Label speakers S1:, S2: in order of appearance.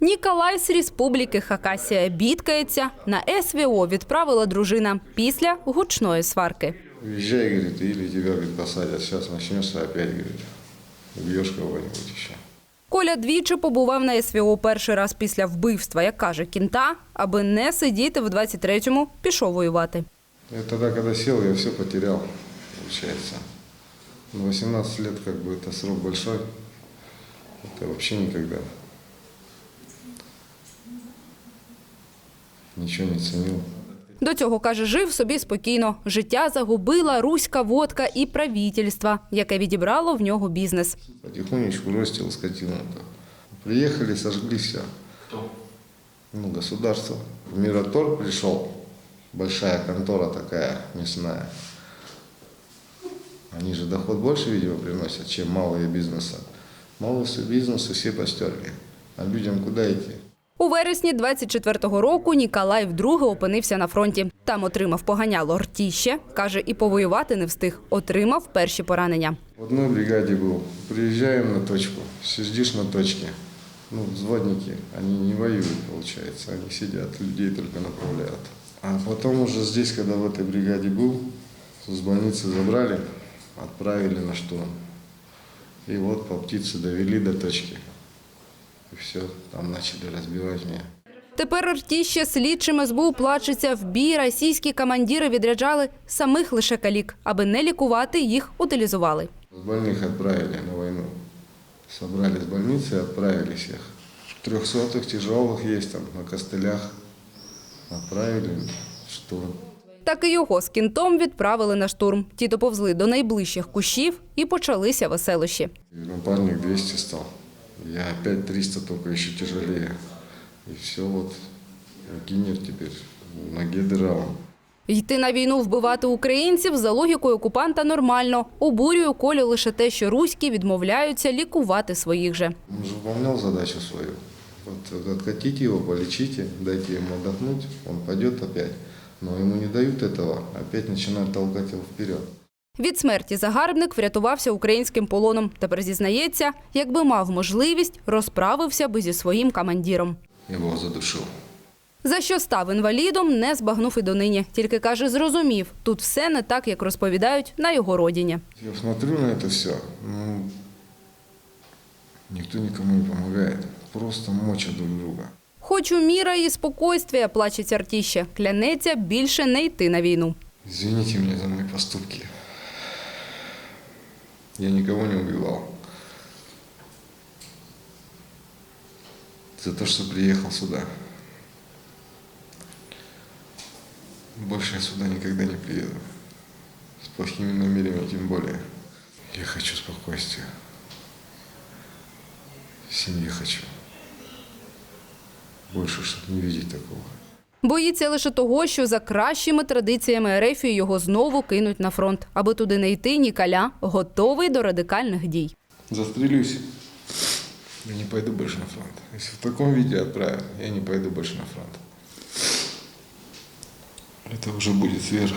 S1: Ніколай з Республіки Хакасія бідкається. На СВО відправила дружина після гучної сварки.
S2: Уезжай, говорит, или тебя говорит, посадят. Сейчас начнется опять, говорит, убьешь кого-нибудь еще.
S1: Коля двічі побував на СВО перший раз після вбивства, як каже кінта, аби не сидіти в 23-му, пішов воювати.
S2: Я тогда, когда сел, я все потерял, получается. Ну, 18 лет, как бы, это срок большой. Это вообще никогда. Ничего не ценил.
S1: До цього, каже, жив собі спокійно. Життя загубила руська водка і правительство, яке відібрало в нього бізнес.
S2: Потихонечку ростил скотину. Приехали, сожгли все. Ну, государство. В Миротор пришел, большая контора такая, мясная. Они же доход больше, видимо, приносят, чем малые бизнеса. Малые бизнесы все постерли. А людям куда идти?
S1: У вересні 24-го року Ніколай вдруге опинився на фронті. Там отримав поганяло ртіще. Каже, і повоювати не встиг. Отримав перші поранення.
S2: В одной бригаде был. Приезжаем на точку, сидишь на точке. Ну, взводники, они не воюют, получается. Они сидят, людей только направляют. А потом уже здесь, когда в этой бригаде был, с больницы забрали, отправили на штурм. И вот по птице довели до точки. И все, там начали разбивать меня.
S1: Тепер ртіще слідчим СБУ плачеться в бій. Російські командири відряджали самих лише калік, аби не лікувати, їх утилізували.
S2: С больных отправили на войну. Собрали с больницы и отправили всех. Трехсотых тяжелых есть там на костылях. Отправили в штурм.
S1: Так і його з кінтом відправили на штурм. Ті доповзли до найближчих кущів і почалися веселощі.
S2: Напарник 200 стал. Я опять 300, только еще тяжелее. И все вот. Гинер теперь. В ноге дыра.
S1: Йти на війну вбивати українців за логікою окупанта нормально. Обурює Колю лише те, що руські відмовляються лікувати своїх же.
S2: Он же выполнял задачу свою. Вот откатите его, полечите, дайте ему отдохнуть, он пойдет опять. Но ему не дают этого, опять начинают толкать его вперед.
S1: Від смерті загарбник врятувався українським полоном. Тепер зізнається, якби мав можливість, розправився би зі своїм командиром.
S2: Я его задушил.
S1: За що став інвалідом, не збагнув і донині. Тільки каже, зрозумів, тут все не так, як розповідають на його родині.
S2: Я смотрю на это все, ну, никто никому не помогает. Просто мочат друг друга.
S1: Хочу міра і спокойствія, плачеться Артіще. Клянеться більше не йти на війну.
S2: Извините меня за мои поступки. Я никого не убивал. За то, что приехал сюда. Больше я сюда никогда не приеду. С плохими намерениями тем более. Я хочу спокойствия. Семьи хочу. Больше, чтобы не видеть такого.
S1: Боїться лише того, що за кращими традиціями РФ його знову кинуть на фронт. Аби туди не йти, Нікаля готовий до радикальних дій.
S2: Застрілюся, Я не пойду больше на фронт. Если в таком виде отправят, я не пойду больше на фронт. Это уже будет сверх